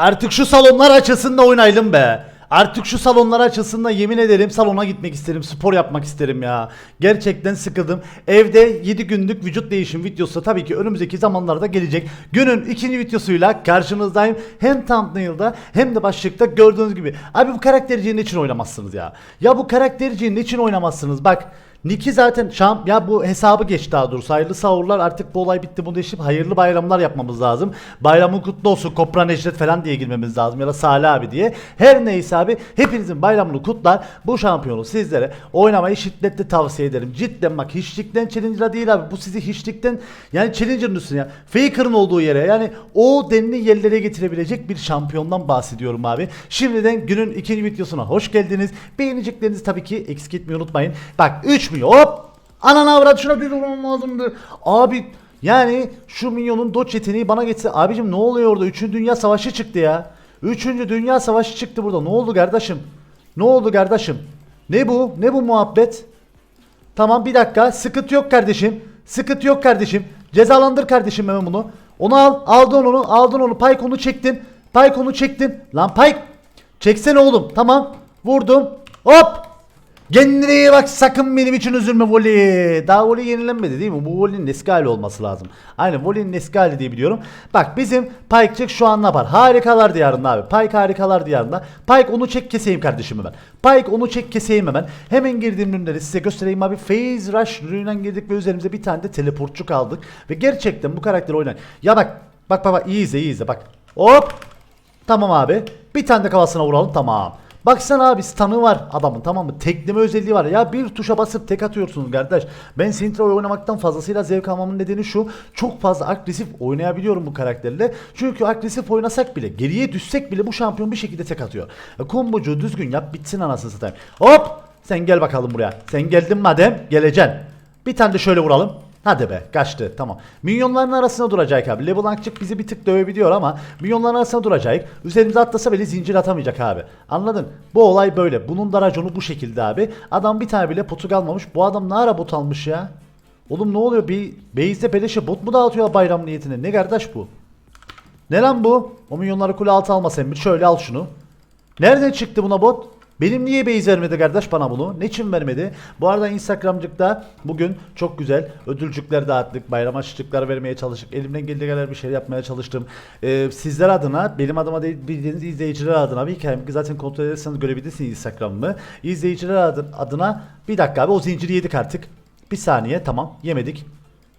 Artık şu salonlar açılsın da oynayalım be. Artık şu salonlar açılsın da yemin ederim salona gitmek isterim. Spor yapmak isterim ya. Gerçekten sıkıldım. Evde 7 günlük vücut değişim videosu tabii ki önümüzdeki zamanlarda gelecek. Günün ikinci videosuyla karşınızdayım. Hem thumbnail'da hem de başlıkta gördüğünüz gibi. Abi bu karakterciyi niçin oynamazsınız ya? Ya bu karakterciyi niçin oynamazsınız? Bak Niki zaten şam ya bu hesabı geç daha doğrusu hayırlı sahurlar artık bu olay bitti bunu değişip hayırlı bayramlar yapmamız lazım. Bayramın kutlu olsun Kopra Necdet falan diye girmemiz lazım ya da Salih abi diye. Her neyse abi hepinizin bayramını kutlar. Bu şampiyonu sizlere oynamayı şiddetle tavsiye ederim. Cidden bak hiçlikten challenger'a değil abi bu sizi hiçlikten yani challenger'ın üstüne ya. Faker'ın olduğu yere yani o denli yerlere getirebilecek bir şampiyondan bahsediyorum abi. Şimdiden günün ikinci videosuna hoş geldiniz. Beğeneceklerinizi tabii ki eksik etmeyi unutmayın. Bak 3 milyon hop anana avrat şuna bir durmam lazımdı. Abi yani şu milyonun dodge yeteneği bana geçse abicim ne oluyor orada 3. Dünya Savaşı çıktı ya. 3. Dünya Savaşı çıktı burada ne oldu kardeşim? Ne oldu kardeşim? Ne bu? Ne bu muhabbet? Tamam bir dakika. Sıkıntı yok kardeşim. Sıkıntı yok kardeşim. Cezalandır kardeşim hemen bunu. Onu al. Aldın onu. Aldın onu. Payk onu çektin. Payk onu çektin. Lan Payk. Çeksene oğlum. Tamam. Vurdum. Hop. Kendine iyi bak sakın benim için üzülme voley. Daha voley yenilenmedi değil mi? Bu voley'nin eski hali olması lazım. Aynen voley'nin eski hali diye biliyorum. Bak bizim Pike'cık şu an ne yapar? Harikalar diyarında abi. Pike harikalar diyarında. Pike onu çek keseyim kardeşim hemen. Pike onu çek keseyim hemen. Hemen girdiğim ürünleri size göstereyim abi. Phase Rush ürününden girdik ve üzerimize bir tane de teleportçu kaldık. Ve gerçekten bu karakteri oynayan. Ya bak bak bak bak iyi izle iyi izle bak. Hop. Tamam abi. Bir tane de kafasına vuralım tamam. Baksana abi stun'ı var adamın tamam mı? Tekleme özelliği var. Ya bir tuşa basıp tek atıyorsunuz kardeş. Ben Sintra oynamaktan fazlasıyla zevk almamın nedeni şu. Çok fazla agresif oynayabiliyorum bu karakterle. Çünkü agresif oynasak bile geriye düşsek bile bu şampiyon bir şekilde tek atıyor. E, kombocu düzgün yap bitsin anasını satayım. Hop! Sen gel bakalım buraya. Sen geldin madem geleceksin. Bir tane de şöyle vuralım. Hadi be kaçtı tamam. Minyonların arasında duracak abi. Leblanc'cık bizi bir tık dövebiliyor ama minyonların arasında duracak. Üzerimize atlasa bile zincir atamayacak abi. Anladın? Bu olay böyle. Bunun da raconu bu şekilde abi. Adam bir tane bile potu kalmamış. Bu adam ne ara bot almış ya? Oğlum ne oluyor? Bir base'de beleşe bot mu dağıtıyor bayram niyetine? Ne kardeş bu? Ne lan bu? O minyonları kule altı alma sen bir. Şöyle al şunu. Nereden çıktı buna bot? Benim niye base vermedi kardeş bana bunu? Ne için vermedi? Bu arada Instagramcıkta bugün çok güzel ödülcükler dağıttık. Bayram açlıklar vermeye çalıştık. Elimden geldiği kadar bir şey yapmaya çalıştım. Ee, sizler adına, benim adıma değil bildiğiniz izleyiciler adına bir hikayem zaten kontrol ederseniz görebilirsiniz Instagram'ımı. İzleyiciler adı- adına bir dakika abi o zinciri yedik artık. Bir saniye tamam yemedik.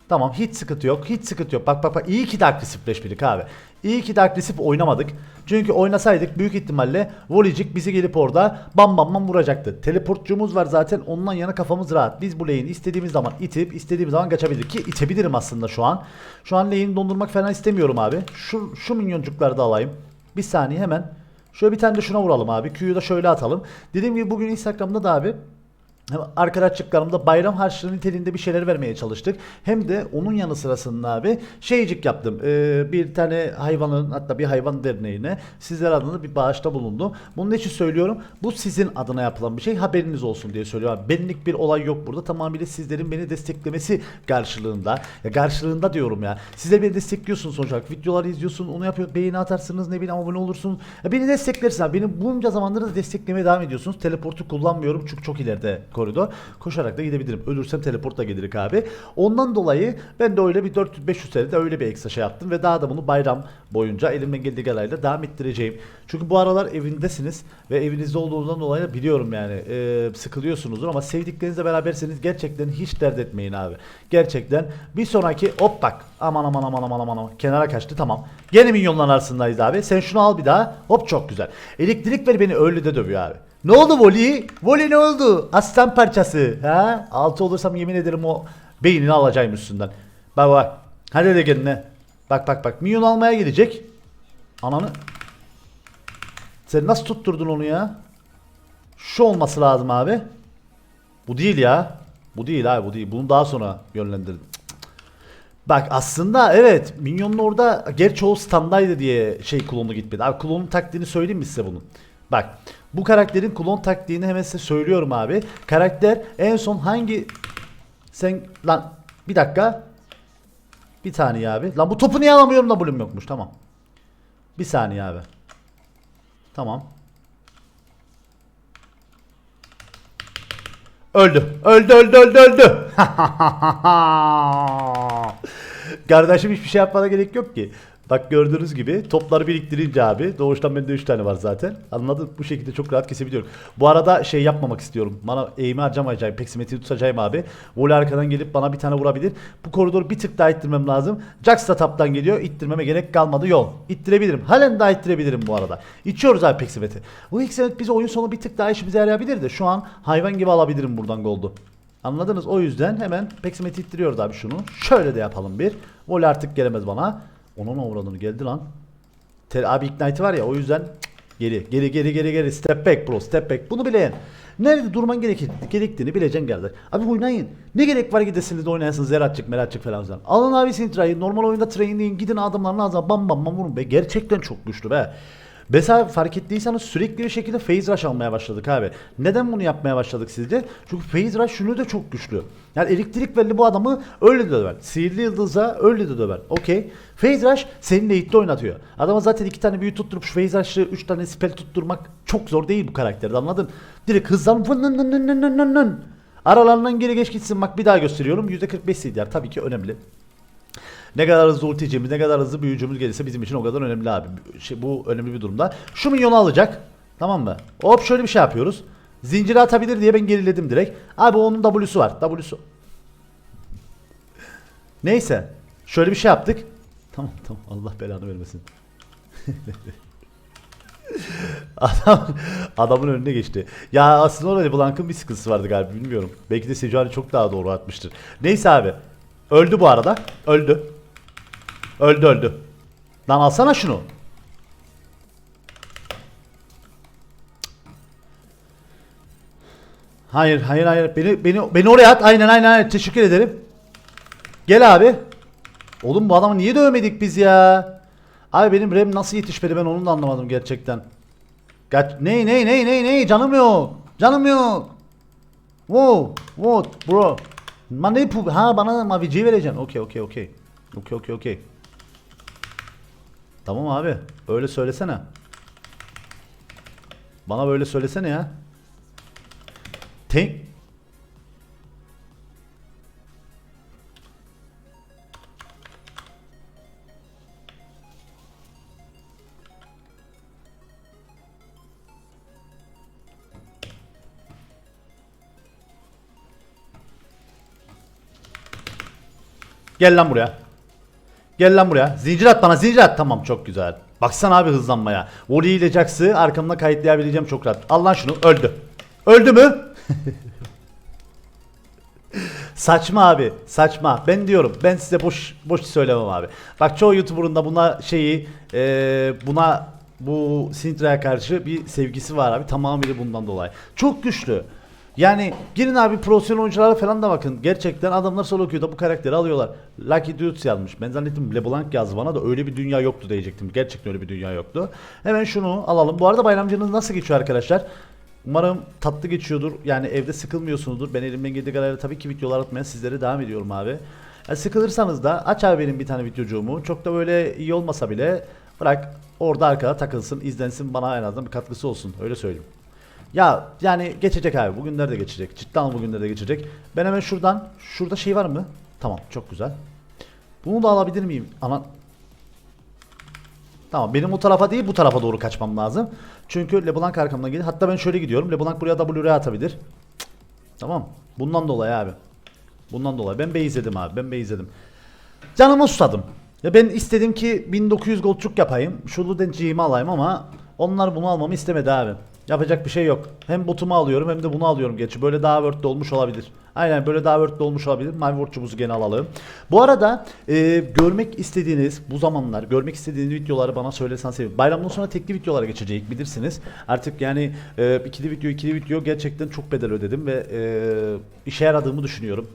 Tamam hiç sıkıntı yok. Hiç sıkıntı yok. Bak bak bak iyi ki de agresifleşmedik abi. İyi ki de agresif oynamadık. Çünkü oynasaydık büyük ihtimalle Volicik bizi gelip orada bam bam bam vuracaktı. Teleportçumuz var zaten ondan yana kafamız rahat. Biz bu lane'i istediğimiz zaman itip istediğimiz zaman kaçabilir ki itebilirim aslında şu an. Şu an lane'i dondurmak falan istemiyorum abi. Şu, şu minyoncukları da alayım. Bir saniye hemen. Şöyle bir tane de şuna vuralım abi. Q'yu da şöyle atalım. Dediğim gibi bugün Instagram'da da abi arkadaşlıklarımda bayram harçlığı niteliğinde bir şeyler vermeye çalıştık. Hem de onun yanı sırasında abi şeycik yaptım. Ee, bir tane hayvanın hatta bir hayvan derneğine sizler adına bir bağışta bulundum. Bunun için söylüyorum. Bu sizin adına yapılan bir şey. Haberiniz olsun diye söylüyorum. Benlik bir olay yok burada. Tamamıyla sizlerin beni desteklemesi karşılığında. Ya karşılığında diyorum ya. Sizler beni destekliyorsunuz sonuç olarak. Videoları izliyorsun, onu yapıyor. Beğeni atarsınız, ne bileyim abone olursun. Ya beni desteklersin abi. Beni bunca zamandır da desteklemeye devam ediyorsunuz. Teleportu kullanmıyorum çünkü çok ileride koridor. Koşarak da gidebilirim. Ölürsem teleportla gelirik abi. Ondan dolayı ben de öyle bir 400-500 senede öyle bir ekstra şey yaptım ve daha da bunu bayram boyunca elimden geldiği kadarıyla devam ettireceğim. Çünkü bu aralar evindesiniz ve evinizde olduğundan dolayı biliyorum yani e, sıkılıyorsunuzdur ama sevdiklerinizle beraberseniz gerçekten hiç dert etmeyin abi. Gerçekten bir sonraki hop bak aman aman aman aman aman kenara kaçtı tamam. Gene minyonların arasındayız abi. Sen şunu al bir daha. Hop çok güzel. Elektrik ver beni öyle de dövüyor abi. Ne oldu Voli? Voli ne oldu? Aslan parçası. Ha? Altı olursam yemin ederim o beynini alacağım üstünden. Bak bak. Hadi de kendine. Bak bak bak. Minyon almaya gelecek. Ananı. Sen nasıl tutturdun onu ya? Şu olması lazım abi. Bu değil ya. Bu değil abi bu değil. Bunu daha sonra yönlendirdim. Bak aslında evet Minyon'un orada gerçi o standaydı diye şey klonu gitmedi. Abi klonun taktiğini söyleyeyim mi size bunun? Bak bu karakterin klon taktiğini hemen size söylüyorum abi. Karakter en son hangi sen lan bir dakika bir saniye abi. Lan bu topu niye alamıyorum da bölüm yokmuş tamam. Bir saniye abi. Tamam. Öldü. Öldü öldü öldü öldü. Kardeşim hiçbir şey yapmana gerek yok ki. Bak gördüğünüz gibi topları biriktirince abi doğuştan bende 3 tane var zaten. Anladın? Bu şekilde çok rahat kesebiliyorum. Bu arada şey yapmamak istiyorum. Bana eğimi harcamayacağım. Peksimetri tutacağım abi. Voli arkadan gelip bana bir tane vurabilir. Bu koridoru bir tık daha ittirmem lazım. Jax da taptan geliyor. İttirmeme gerek kalmadı. Yol. İttirebilirim. Halen daha ittirebilirim bu arada. İçiyoruz abi peksimeti. Bu peksimet bize oyun sonu bir tık daha işimize yarayabilir de şu an hayvan gibi alabilirim buradan goldu. Anladınız? O yüzden hemen peksimeti ittiriyoruz abi şunu. Şöyle de yapalım bir. Voli artık gelemez bana. Onun uğradığını geldi lan. Te- abi Ignite var ya o yüzden geri geri geri geri geri step back bro step back bunu bileyin. Nerede durman gerekir, gerektiğini bileceksin kardeş. Abi oynayın. Ne gerek var gidesiniz de oynayasınız Zeratçık meratçık falan filan. Alın abi Sintra'yı normal oyunda trainleyin gidin adamların ağzına bam bam bam vurun be. Gerçekten çok güçlü be. Mesela fark ettiyseniz sürekli bir şekilde phase rush almaya başladık abi. Neden bunu yapmaya başladık sizce? Çünkü phase rush şunu da çok güçlü. Yani elektrik belli bu adamı öyle de döver. Sihirli yıldızla öyle de döver. Okey. Phase rush seni late'de oynatıyor. Adama zaten iki tane büyü tutturup şu phase rush'ı üç tane spell tutturmak çok zor değil bu karakterde anladın? Direkt hızlan vın. Aralarından geri geç gitsin bak bir daha gösteriyorum. %45 CDR tabii ki önemli. Ne kadar hızlı ulticimiz, ne kadar hızlı büyücümüz gelirse bizim için o kadar önemli abi. Şey, bu önemli bir durumda. Şu minyonu alacak. Tamam mı? Hop şöyle bir şey yapıyoruz. Zinciri atabilir diye ben geriledim direkt. Abi onun W'su var. W'su. Neyse. Şöyle bir şey yaptık. Tamam tamam Allah belanı vermesin. Adam adamın önüne geçti. Ya aslında orada Blanc'ın bir sıkıntısı vardı galiba bilmiyorum. Belki de Sejuani çok daha doğru atmıştır. Neyse abi. Öldü bu arada. Öldü. Öldü öldü. Lan alsana şunu. Hayır hayır hayır beni beni beni oraya at. Aynen aynen aynen teşekkür ederim. Gel abi. Oğlum bu adamı niye dövmedik biz ya? Abi benim rem nasıl yetişmedi ben onu da anlamadım gerçekten. Ger ne ne ne ne ne canım yok. Canım yok. Wow, what bro? Man ne ha bana mavici vereceksin. Okey okey okey. Okey okey okey. Tamam abi. Öyle söylesene. Bana böyle söylesene ya. Tank Gel lan buraya. Gel lan buraya. Zincir at bana zincir at. Tamam çok güzel. Baksana abi hızlanmaya. Voli ile Jax'ı arkamda kayıtlayabileceğim çok rahat. Al lan şunu. Öldü. Öldü mü? saçma abi. Saçma. Ben diyorum. Ben size boş boş söylemem abi. Bak çoğu YouTuber'ın da buna şeyi eee, buna bu Sintra'ya karşı bir sevgisi var abi. Tamamıyla bundan dolayı. Çok güçlü. Yani girin abi profesyonel oyunculara falan da bakın. Gerçekten adamlar solo queue'da bu karakteri alıyorlar. Lucky Dudes yazmış. Ben zannettim LeBlanc yazdı bana da öyle bir dünya yoktu diyecektim. Gerçekten öyle bir dünya yoktu. Hemen şunu alalım. Bu arada bayramcınız nasıl geçiyor arkadaşlar? Umarım tatlı geçiyordur. Yani evde sıkılmıyorsunuzdur. Ben elimden geldiği kadarıyla tabii ki videolar atmaya sizlere devam ediyorum abi. Yani sıkılırsanız da aç abi benim bir tane videocuğumu. Çok da böyle iyi olmasa bile bırak orada arkada takılsın, izlensin bana en azından bir katkısı olsun. Öyle söyleyeyim. Ya yani geçecek abi. Bugünler de geçecek. Cidden bugünler de geçecek. Ben hemen şuradan. Şurada şey var mı? Tamam çok güzel. Bunu da alabilir miyim? Ana. Tamam benim o tarafa değil bu tarafa doğru kaçmam lazım. Çünkü LeBlanc arkamdan gelir. Hatta ben şöyle gidiyorum. LeBlanc buraya WR atabilir. Tamam. Bundan dolayı abi. Bundan dolayı. Ben beyzedim abi. Ben beyzedim. Canımı susadım. Ya ben istedim ki 1900 goldçuk yapayım. Şu Ludenciğimi alayım ama onlar bunu almamı istemedi abi. Yapacak bir şey yok. Hem botumu alıyorum hem de bunu alıyorum gerçi. Böyle daha worth'li olmuş olabilir. Aynen böyle daha worth'li olmuş olabilir. Mavi Watch'umuzu gene alalım. Bu arada e, görmek istediğiniz bu zamanlar görmek istediğiniz videoları bana söylesen sevinirim. Bayramdan sonra tekli videolara geçecek bilirsiniz. Artık yani e, ikili video ikili video gerçekten çok bedel ödedim ve e, işe yaradığımı düşünüyorum.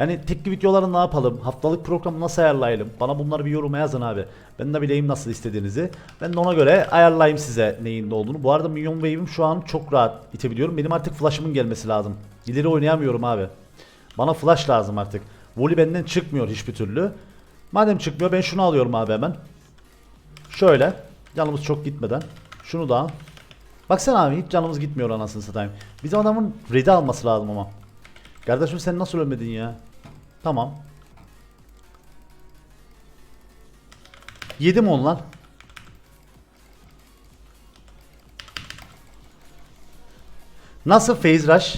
Yani tekli videoları ne yapalım? Haftalık programı nasıl ayarlayalım? Bana bunları bir yoruma yazın abi. Ben de bileyim nasıl istediğinizi. Ben de ona göre ayarlayayım size neyin ne olduğunu. Bu arada Minyon Wave'im şu an çok rahat itebiliyorum. Benim artık flash'ımın gelmesi lazım. İleri oynayamıyorum abi. Bana flash lazım artık. Voli benden çıkmıyor hiçbir türlü. Madem çıkmıyor ben şunu alıyorum abi hemen. Şöyle. Yanımız çok gitmeden. Şunu da al. Baksana abi hiç canımız gitmiyor anasını satayım. Bizim adamın red'i alması lazım ama. Kardeşim sen nasıl ölmedin ya? Tamam. Yedim on lan. Nasıl phase rush?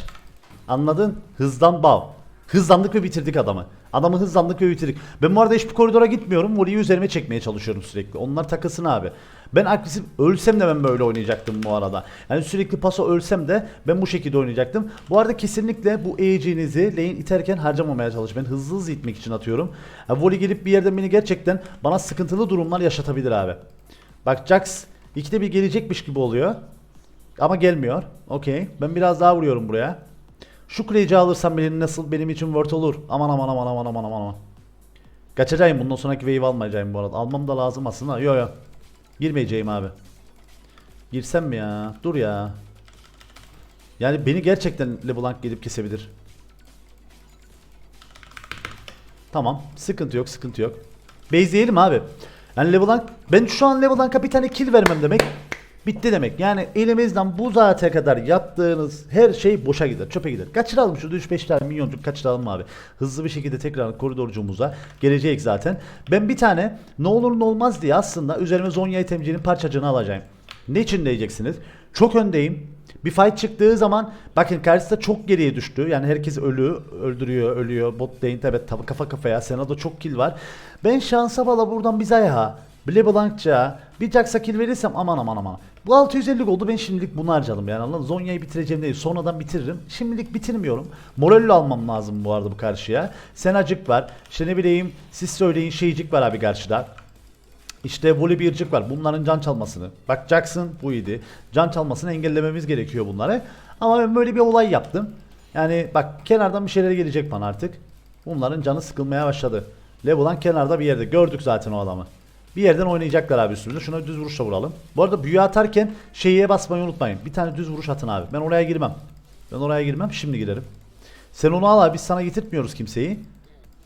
Anladın? Hızdan bav. Hızlandık ve bitirdik adamı. Adamı hızlandık ve bitirdik. Ben bu arada hiçbir koridora gitmiyorum. Voli'yi üzerime çekmeye çalışıyorum sürekli. Onlar takılsın abi. Ben agresif ölsem de ben böyle oynayacaktım bu arada. Yani sürekli paso ölsem de ben bu şekilde oynayacaktım. Bu arada kesinlikle bu EC'nizi lane iterken harcamamaya çalış. Ben hızlı hızlı itmek için atıyorum. Ha, Voli gelip bir yerden beni gerçekten bana sıkıntılı durumlar yaşatabilir abi. Bak Jax ikide bir gelecekmiş gibi oluyor. Ama gelmiyor. Okey. Ben biraz daha vuruyorum buraya. Şu kuleci alırsam benim nasıl benim için word olur. Aman aman aman aman aman aman aman. Kaçacağım bundan sonraki wave almayacağım bu arada. Almam da lazım aslında. Yo yo. Girmeyeceğim abi. Girsem mi ya? Dur ya. Yani beni gerçekten LeBlanc gelip kesebilir. Tamam. Sıkıntı yok, sıkıntı yok. Base'leyelim abi. Yani LeBlanc, ben şu an LeBlanc'a bir tane kill vermem demek. Bitti demek. Yani elimizden bu saate kadar yaptığınız her şey boşa gider, çöpe gider. Kaçıralım şurada 3-5 tane milyoncuk kaçıralım abi. Hızlı bir şekilde tekrar koridorcumuza gelecek zaten. Ben bir tane ne olur ne olmaz diye aslında üzerime Zonya itemcinin parçacığını alacağım. Ne için diyeceksiniz? Çok öndeyim. Bir fight çıktığı zaman bakın karşısında çok geriye düştü. Yani herkes ölü, öldürüyor, ölüyor. Bot lane evet kafa kafaya. Sena'da çok kill var. Ben şansa bala buradan bir ayağa. Leblanc'a bir Jax'a kill verirsem aman aman aman. Bu 650 oldu ben şimdilik bunu harcadım yani anladın? Zonya'yı bitireceğim değil sonradan bitiririm. Şimdilik bitirmiyorum. Morello almam lazım bu arada bu karşıya. Senacık var. İşte ne bileyim siz söyleyin şeycik var abi karşıda. İşte voli bircik var. Bunların can çalmasını. Bak Jackson bu idi. Can çalmasını engellememiz gerekiyor bunları. Ama ben böyle bir olay yaptım. Yani bak kenardan bir şeyler gelecek bana artık. Bunların canı sıkılmaya başladı. Levolan kenarda bir yerde. Gördük zaten o adamı. Bir yerden oynayacaklar abi üstümüzde. Şuna düz vuruşla vuralım. Bu arada büyü atarken şeyiye basmayı unutmayın. Bir tane düz vuruş atın abi. Ben oraya girmem. Ben oraya girmem. Şimdi girerim. Sen onu al abi. Biz sana getirtmiyoruz kimseyi.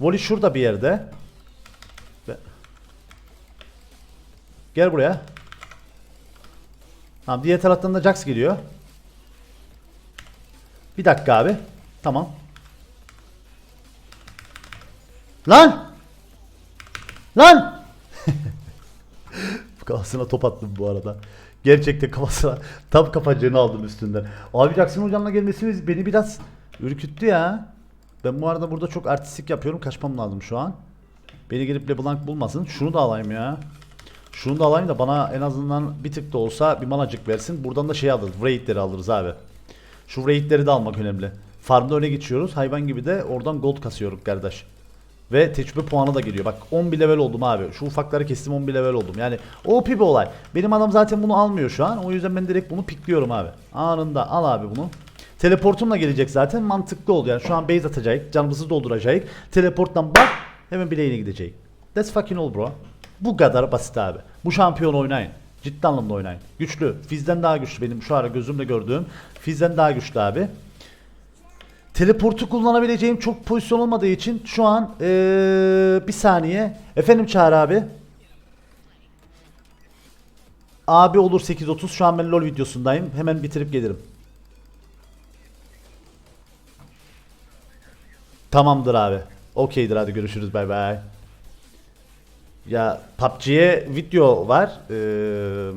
Voli şurada bir yerde. Gel buraya. Tamam diğer taraftan da Jax geliyor. Bir dakika abi. Tamam. Lan! Lan! Kafasına top attım bu arada. Gerçekten kafasına tam kafacığını aldım üstünden. Abi Jackson hocamla gelmesi beni biraz ürküttü ya. Ben bu arada burada çok artistik yapıyorum. Kaçmam lazım şu an. Beni gelip LeBlanc bulmasın. Şunu da alayım ya. Şunu da alayım da bana en azından bir tık da olsa bir manacık versin. Buradan da şey alırız. Raid'leri alırız abi. Şu raid'leri de almak önemli. Farmda öne geçiyoruz. Hayvan gibi de oradan gold kasıyorum kardeş. Ve tecrübe puanı da geliyor. Bak 11 level oldum abi. Şu ufakları kestim 11 level oldum. Yani OP bir olay. Benim adam zaten bunu almıyor şu an. O yüzden ben direkt bunu pikliyorum abi. Anında al abi bunu. Teleportumla gelecek zaten mantıklı oldu. Yani şu an base atacak. Canımızı dolduracak. Teleporttan bak hemen bileğine gidecek. That's fucking all bro. Bu kadar basit abi. Bu şampiyon oynayın. Ciddi anlamda oynayın. Güçlü. Fizz'den daha güçlü benim şu ara gözümle gördüğüm. Fizz'den daha güçlü abi. Teleportu kullanabileceğim çok pozisyon olmadığı için şu an ee, bir saniye. Efendim Çağrı abi. Abi olur 8.30 şu an ben LoL videosundayım. Hemen bitirip gelirim. Tamamdır abi. Okeydir hadi görüşürüz bay bay. Ya PUBG'ye video var. Ee,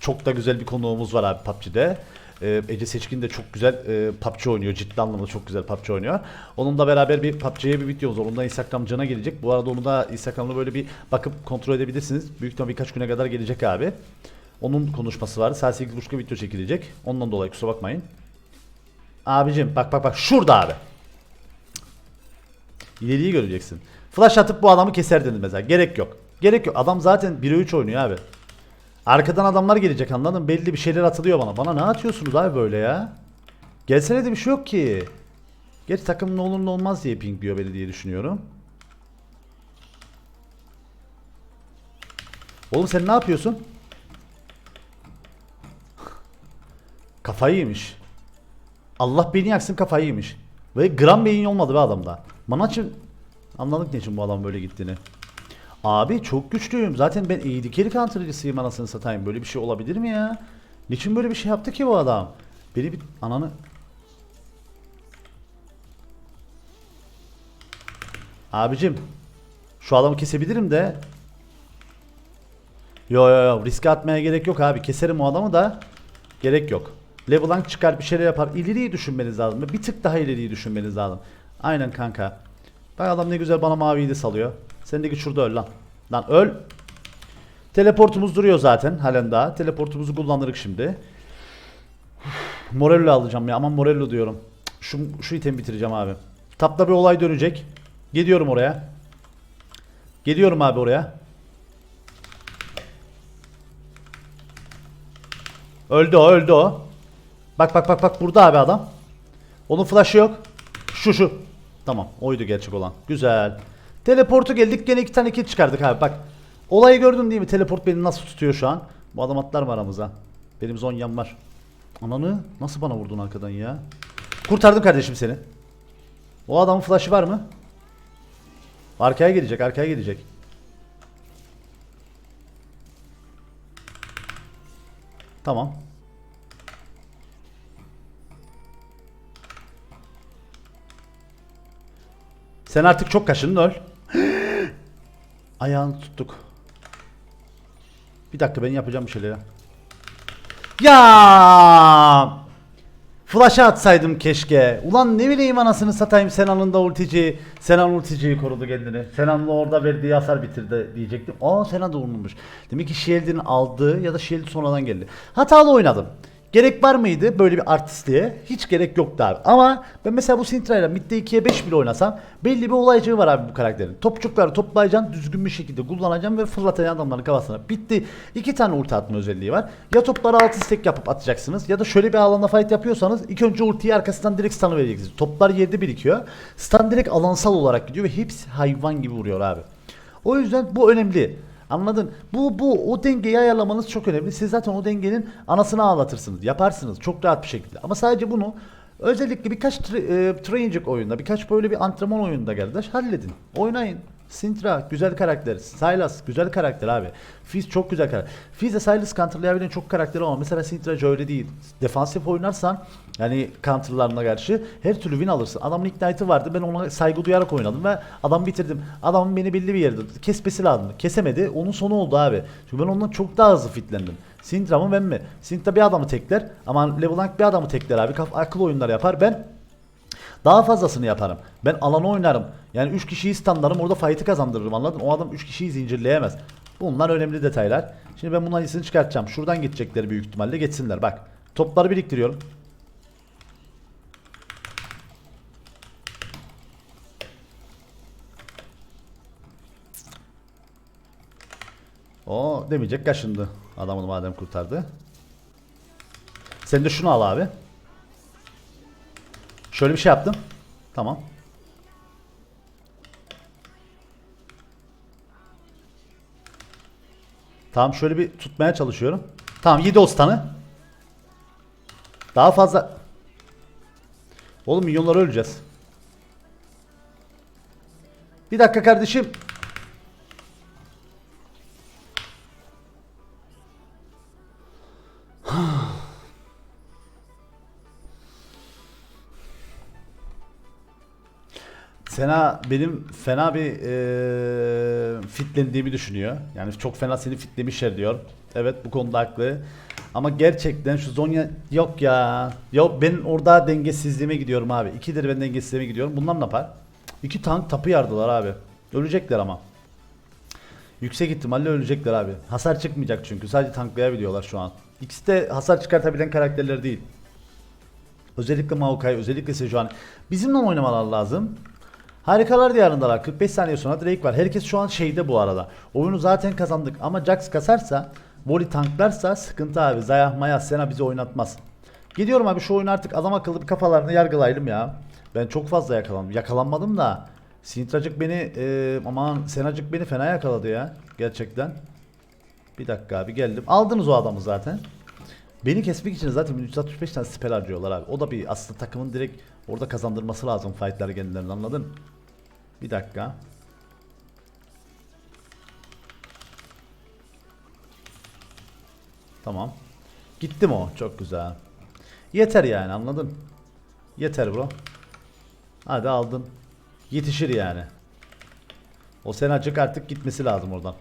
çok da güzel bir konuğumuz var abi PUBG'de. Ee, Ece Seçkin de çok güzel e, PUBG oynuyor. Ciddi anlamda çok güzel PUBG oynuyor. Onunla beraber bir PUBG'ye bir videomuz var. Ondan Instagram cana gelecek. Bu arada onu da Instagram'da böyle bir bakıp kontrol edebilirsiniz. Büyük ihtimalle birkaç güne kadar gelecek abi. Onun konuşması vardı. Saat 8.30'da video çekilecek. Ondan dolayı kusura bakmayın. Abicim bak bak bak şurada abi. İleriyi göreceksin. Flash atıp bu adamı keserdiniz mesela. Gerek yok. Gerek yok. Adam zaten 1'e 3 oynuyor abi. Arkadan adamlar gelecek anladın? Belli bir şeyler atılıyor bana. Bana ne atıyorsunuz abi böyle ya? Gelsene de bir şey yok ki. Geç takım ne olur ne olmaz diye ping diyor beni diye düşünüyorum. Oğlum sen ne yapıyorsun? Kafayı yemiş. Allah beni yaksın kafayı yemiş. Ve gram beyin olmadı be adamda. Bana için anladık ne için bu adam böyle gittiğini. Abi çok güçlüyüm. Zaten ben iyi dikeli counter'cısıyım anasını satayım. Böyle bir şey olabilir mi ya? Niçin böyle bir şey yaptı ki bu adam? Beni bir ananı... Abicim. Şu adamı kesebilirim de. Yo yo yo riske atmaya gerek yok abi. Keserim o adamı da. Gerek yok. LeBlanc çıkar bir şeyler yapar. İleriyi düşünmeniz lazım. Bir tık daha ileriyi düşünmeniz lazım. Aynen kanka. Bak adam ne güzel bana maviyi de salıyor. Sen de git şurada öl lan. Lan öl. Teleportumuz duruyor zaten halen daha. Teleportumuzu kullanırız şimdi. Morello alacağım ya. Aman Morello diyorum. Şu, şu itemi bitireceğim abi. Tapta bir olay dönecek. Gidiyorum oraya. Geliyorum abi oraya. Öldü o öldü o. Bak bak bak bak burada abi adam. Onun flash'ı yok. Şu şu. Tamam oydu gerçek olan. Güzel. Teleportu geldik gene iki tane kill çıkardık abi bak. Olayı gördün değil mi? Teleport beni nasıl tutuyor şu an? Bu adam atlar mı aramıza? Benim zonyam var. Ananı nasıl bana vurdun arkadan ya? Kurtardım kardeşim seni. O adamın flash'ı var mı? Arkaya gelecek arkaya gelecek. Tamam. Sen artık çok kaşındın öl. Ayağını tuttuk. Bir dakika ben yapacağım bir şeyler. ya. Flash'a atsaydım keşke. Ulan ne bileyim anasını satayım Senan'ın da ultici. Senan ulticiyi korudu kendini. Senan'la orada verdiği hasar bitirdi diyecektim. Aa Senan da vurulmuş. Demek ki Shield'in aldığı ya da Shield sonradan geldi. Hatalı oynadım. Gerek var mıydı böyle bir artistliğe? Hiç gerek yoktu abi. Ama ben mesela bu Sintra ile midde 2'ye 5 bile oynasam belli bir olaycığı var abi bu karakterin. Topçukları toplayacaksın, düzgün bir şekilde kullanacaksın ve fırlatacaksın adamların kafasına. Bitti. İki tane ulti atma özelliği var. Ya topları altı stack yapıp atacaksınız ya da şöyle bir alanda fight yapıyorsanız ilk önce ultiyi arkasından direkt stun'ı vereceksiniz. Toplar yerde birikiyor. Stun direkt alansal olarak gidiyor ve hepsi hayvan gibi vuruyor abi. O yüzden bu önemli. Anladın? Bu bu o dengeyi ayarlamanız çok önemli. Siz zaten o dengenin anasını ağlatırsınız. Yaparsınız çok rahat bir şekilde. Ama sadece bunu özellikle birkaç tra e, training oyunda, birkaç böyle bir antrenman oyununda kardeş halledin. Oynayın. Sintra güzel karakter. Sylas güzel karakter abi. Fizz çok güzel karakter. Fizz de Sylas counterlayabilen çok karakteri ama mesela Sintra öyle değil. Defansif oynarsan yani counterlarına karşı her türlü win alırsın. Adamın ignite'ı vardı. Ben ona saygı duyarak oynadım ve adam bitirdim. Adamın beni belli bir yerde kesmesi lazım. Kesemedi. Onun sonu oldu abi. Çünkü ben ondan çok daha hızlı fitlendim. Sintra mı ben mi? Sintra bir adamı tekler ama LeBlanc bir adamı tekler abi. Akıl oyunları yapar. Ben daha fazlasını yaparım. Ben alanı oynarım. Yani 3 kişiyi standarım orada fight'ı kazandırırım anladın? O adam 3 kişiyi zincirleyemez. Bunlar önemli detaylar. Şimdi ben bunların iyisini çıkartacağım. Şuradan gidecekler büyük ihtimalle geçsinler. Bak topları biriktiriyorum. O demeyecek kaşındı. Adamını madem kurtardı. Sen de şunu al abi. Şöyle bir şey yaptım. Tamam. Tamam şöyle bir tutmaya çalışıyorum. Tamam 7 ostanı. Daha fazla. Oğlum milyonlar öleceğiz. Bir dakika kardeşim. Sena benim fena bir eee fitlendiğimi düşünüyor. Yani çok fena seni fitlemişler diyor. Evet bu konuda haklı. Ama gerçekten şu Zonya yok ya. Yok ben orada dengesizliğime gidiyorum abi. İkidir ben dengesizliğime gidiyorum. Bunlar ne yapar? İki tank tapı yardılar abi. Ölecekler ama. Yüksek ihtimalle ölecekler abi. Hasar çıkmayacak çünkü. Sadece tanklayabiliyorlar şu an. İkisi de hasar çıkartabilen karakterler değil. Özellikle Maokai, özellikle Sejuani. Bizimle oynamalar lazım. Harikalar diyarındalar. 45 saniye sonra Drake var. Herkes şu an şeyde bu arada. Oyunu zaten kazandık ama Jax kasarsa, Voli tanklarsa sıkıntı abi. Zayah Maya Sena bizi oynatmaz. Gidiyorum abi şu oyunu artık adam akıllı bir kafalarını yargılayalım ya. Ben çok fazla yakalandım. Yakalanmadım da. Sintracık beni e, aman Senacık beni fena yakaladı ya. Gerçekten. Bir dakika abi geldim. Aldınız o adamı zaten. Beni kesmek için zaten 365 tane spell harcıyorlar abi. O da bir aslında takımın direkt orada kazandırması lazım fightları kendilerine anladın? Bir dakika. Tamam. Gitti mi o? Çok güzel. Yeter yani anladın? Yeter bro. Hadi aldın. Yetişir yani. O senacık artık gitmesi lazım oradan.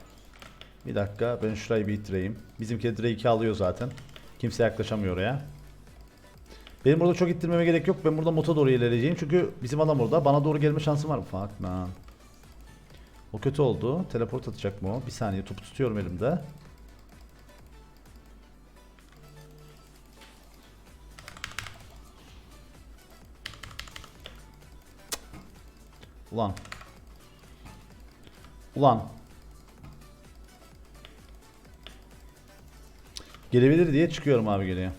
Bir dakika ben şurayı bir itireyim. Bizimki Drake'i alıyor zaten. Kimse yaklaşamıyor oraya. Benim burada çok ittirmeme gerek yok. Ben burada mota doğru ilerleyeceğim. Çünkü bizim adam orada. Bana doğru gelme şansım var. Fuck man. O kötü oldu. Teleport atacak mı o? Bir saniye topu tutuyorum elimde. Ulan. Ulan. Gelebilir diye çıkıyorum abi geriye.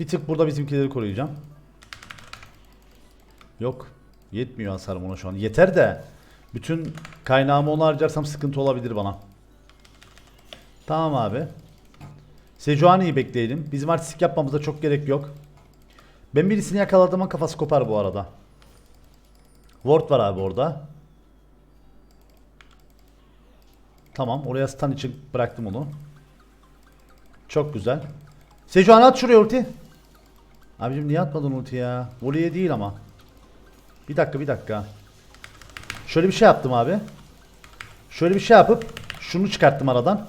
Bir tık burada bizimkileri koruyacağım. Yok. Yetmiyor hasarım ona şu an. Yeter de. Bütün kaynağımı ona harcarsam sıkıntı olabilir bana. Tamam abi. Sejuani'yi bekleyelim. Bizim artistik yapmamıza çok gerek yok. Ben birisini yakaladığıma kafası kopar bu arada. Ward var abi orada. Tamam oraya stun için bıraktım onu. Çok güzel. Sejuani at şuraya ulti. Abicim niye atmadın ulti ya? Voleye değil ama. Bir dakika bir dakika. Şöyle bir şey yaptım abi. Şöyle bir şey yapıp şunu çıkarttım aradan.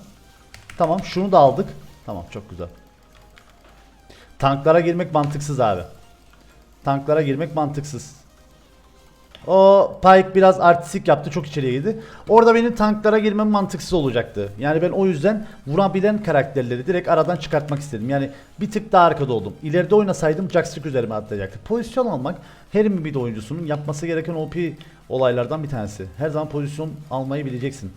Tamam şunu da aldık. Tamam çok güzel. Tanklara girmek mantıksız abi. Tanklara girmek mantıksız. O Pike biraz artistik yaptı çok içeriye girdi. Orada benim tanklara girmem mantıksız olacaktı. Yani ben o yüzden vurabilen karakterleri direkt aradan çıkartmak istedim. Yani bir tık daha arkada oldum. İleride oynasaydım Jackstick üzerime atlayacaktı. Pozisyon almak her bir oyuncusunun yapması gereken OP olaylardan bir tanesi. Her zaman pozisyon almayı bileceksin.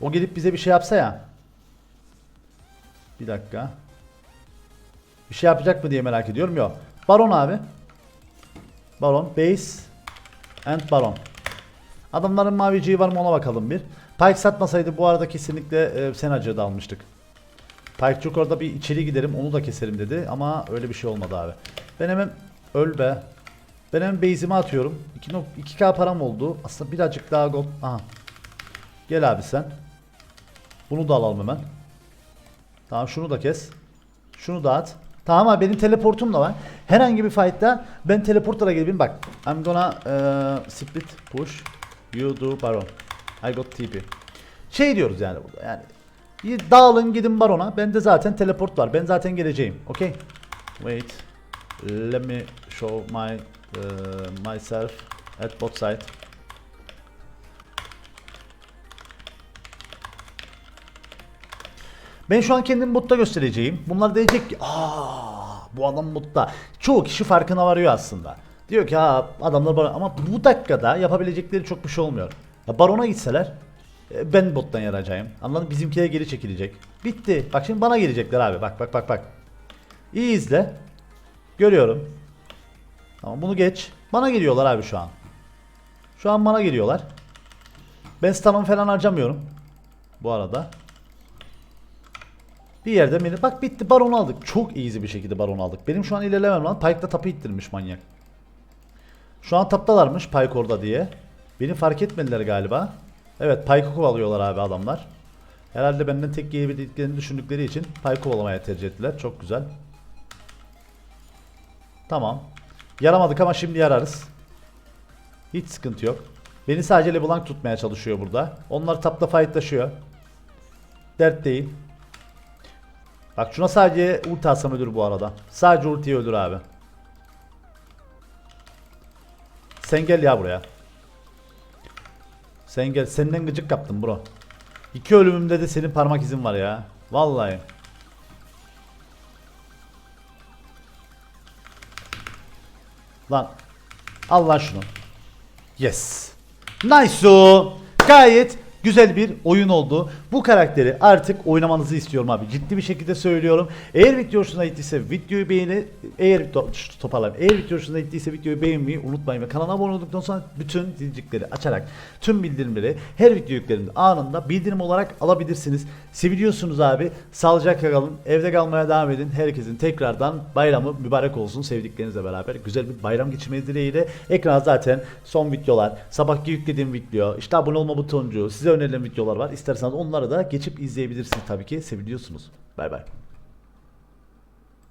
O gelip bize bir şey yapsa ya. Bir dakika. Bir şey yapacak mı diye merak ediyorum. Yok. Baron abi. Baron. Base. And Baron. Adamların maviciği var mı ona bakalım bir. Pike satmasaydı bu arada kesinlikle e, Senacı'yı da almıştık. Pike çok orada bir içeri giderim onu da keserim dedi ama öyle bir şey olmadı abi. Ben hemen öl be. Ben hemen base'imi atıyorum. 2 2k param oldu. Aslında birazcık daha gold. Aha. Gel abi sen. Bunu da alalım hemen. Tamam şunu da kes. Şunu da at. Tamam abi benim teleportum da var. Herhangi bir fight'ta ben teleportlara geleyim. Bak. I'm gonna uh, split push. You do baron. I got TP. Şey diyoruz yani burada yani. Dağılın gidin barona. Bende zaten teleport var. Ben zaten geleceğim. Okay. Wait. Let me show my uh, myself at bot side. Ben şu an kendimi botta göstereceğim. Bunlar diyecek ki aa bu adam botta. Çoğu kişi farkına varıyor aslında. Diyor ki ha adamlar baron ama bu dakikada yapabilecekleri çok bir şey olmuyor. Ya barona gitseler e, ben bottan yarayacağım. Anladın? Bizimkiler geri çekilecek. Bitti. Bak şimdi bana gelecekler abi. Bak bak bak bak. İyi izle. Görüyorum. Tamam bunu geç. Bana geliyorlar abi şu an. Şu an bana geliyorlar. Ben stun'ımı falan harcamıyorum. Bu arada. Bir yerde beni bak bitti baron aldık. Çok easy bir şekilde baron aldık. Benim şu an ilerlemem lan. Pike'da tapı ittirmiş manyak. Şu an taptalarmış Pike orada diye. Beni fark etmediler galiba. Evet Pike'ı kovalıyorlar abi adamlar. Herhalde benden tek yiyebileceklerini düşündükleri için Pike kovalamaya tercih ettiler. Çok güzel. Tamam. Yaramadık ama şimdi yararız. Hiç sıkıntı yok. Beni sadece LeBlanc tutmaya çalışıyor burada. Onlar tapta fightlaşıyor. Dert değil. Bak şuna sadece ulti atsam ölür bu arada. Sadece ultiyi öldür abi. Sen gel ya buraya. Sen gel. Senden gıcık kaptım bro. İki ölümümde de senin parmak izin var ya. Vallahi. Lan. Al lan şunu. Yes. Nice o. Gayet güzel bir oyun oldu. Bu karakteri artık oynamanızı istiyorum abi. Ciddi bir şekilde söylüyorum. Eğer video hoşuna gittiyse videoyu beğeni eğer to toparlayayım. Eğer video hoşuna gittiyse videoyu beğenmeyi unutmayın ve kanala abone olduktan sonra bütün zilcikleri açarak tüm bildirimleri her video yüklerimde anında bildirim olarak alabilirsiniz. Seviliyorsunuz abi. Sağlıcakla kalın. Evde kalmaya devam edin. Herkesin tekrardan bayramı mübarek olsun sevdiklerinizle beraber. Güzel bir bayram geçirmeniz dileğiyle. Ekran zaten son videolar. Sabahki yüklediğim video. işte abone olma butoncuğu. Size önerilen videolar var. İsterseniz onları da geçip izleyebilirsiniz tabii ki. Seviliyorsunuz. Bay bay.